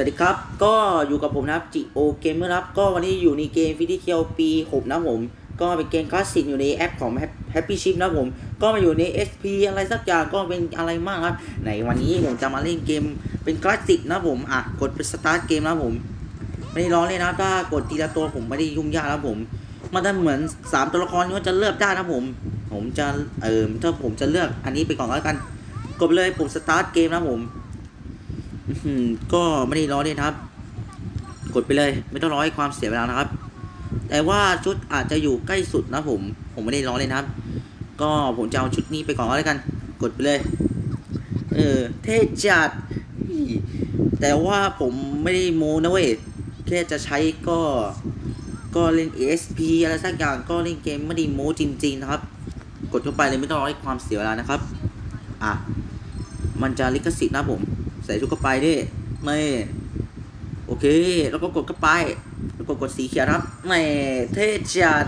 สวัสดีครับ ก็อยู่กับผมนะครับจิโอเกมเมอร์ครับ ก็วันนี้อยู่ในเกมฟิตี้เคียวปี6นะผม ก็เป็นเกมคลาสสิกอยู่ในแอปของ Happy Chip นะผม ก็มาอยู่ใน SP อะไรสักอย่างก็เป็นอะไรมากครับ ในวันนี้ผมจะมาเล่นเกมเป็นคลาสสิกนะผม อะ กดไปสตาร์ทเกมนะผม ไม่ได้ร้องเลยนะถ้ากดทีละตัวผมไม่ได้ยุ่งยากนะผม มันจะเหมือน 3 ตัวละครที่ว่าจะเลือกได้นะผม ผมจะเออถ้าผมจะเลือกอันนี้ไปก่อนแล้วกัน กดเลยผมสตาร์ทเกมนะผม ก็ไม่ได้ร้อเลยนครับ กดไปเลย ไม่ต้องรอให้ความเสียเวลานะครับ แต่ว่าชุดอาจจะอยู่ใกล้สุดนะผม ผมไม่ได้ร้อเลยนะครับ ก็ผมจะเอาชุดนี้ไปก่อนก็แล้วกัน กดไปเลย เออ เท่จัด แต่ว่าผมไม่ได้โมนะเว้ย แค่จะใช้ก็ ก็เล่น ESP อะไรสักอย่าง ก็เล่นเกมไม่ได้โมจริงๆนะครับ กดเข้าไปเลยไม่ต้องรอให้ความเสียเวลานะครับ อะ มันจะลิขสิทธิ์นะผม ใส่ชุดเข้าไปดิไม่โอเค แล้วก็กดเข้าไปแล้วกดกดสีเขียวครับไม่เท่จัด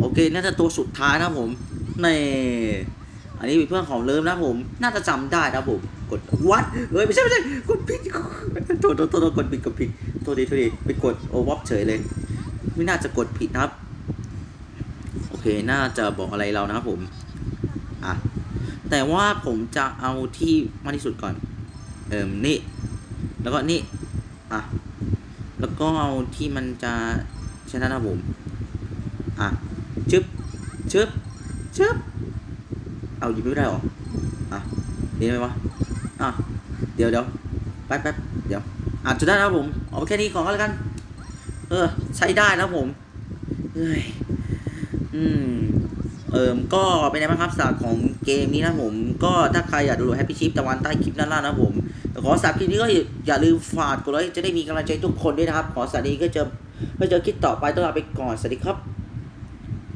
โอเคน่าจะตัวสุดท้ายนะผมไม่อันนี้เป็นเพื่อนของเลิฟนะผม น่าจะจำได้นะผมกดวัดเฮ้ยไม่ใช่ไม่ใช่กดผิดโทษโทษโทษกดผิดกดผิดโทษดีโทษดีไปกดโอวับเฉยเลย ไม่น่าจะกดผิดนะครับ โอเคน่าจะบอกอะไรเรานะครับผมอะ แต่ว่าผมจะเอาที่มากที่สุดก่อน เอิมนี่ แล้วก็นี่ อะ แล้วก็เอาที่มันจะชนะนะผม อะ ชึบ ชึบ ชึบ เอาหยิบไม่ได้หรอ อะนี่ไหมวะ อะ เดี๋ยวเดี๋ยวแป๊บแป๊บเดี๋ยวอาจจะได้แล้วผม เอาแค่นี้ก่อนก็แล้วกัน เออ ใช้ได้แล้วผม เฮ้ย อืม เอิมก็เป็นไงบ้างครับสาของเกมนี้นะผมก็ถ้าใครอยากดูแฮปปี้ชิปตะวันใต้คลิปด้านล่างนะผมขอสาคลิปนี้ก็อย่าลืมฝากกดไลค์จะได้มีกำลังใจทุกคนด้วยนะครับ ขอสวัสดีก็เจะก็เจอคลิปต่อไปต้องลาไปก่อนสวัสดีครับ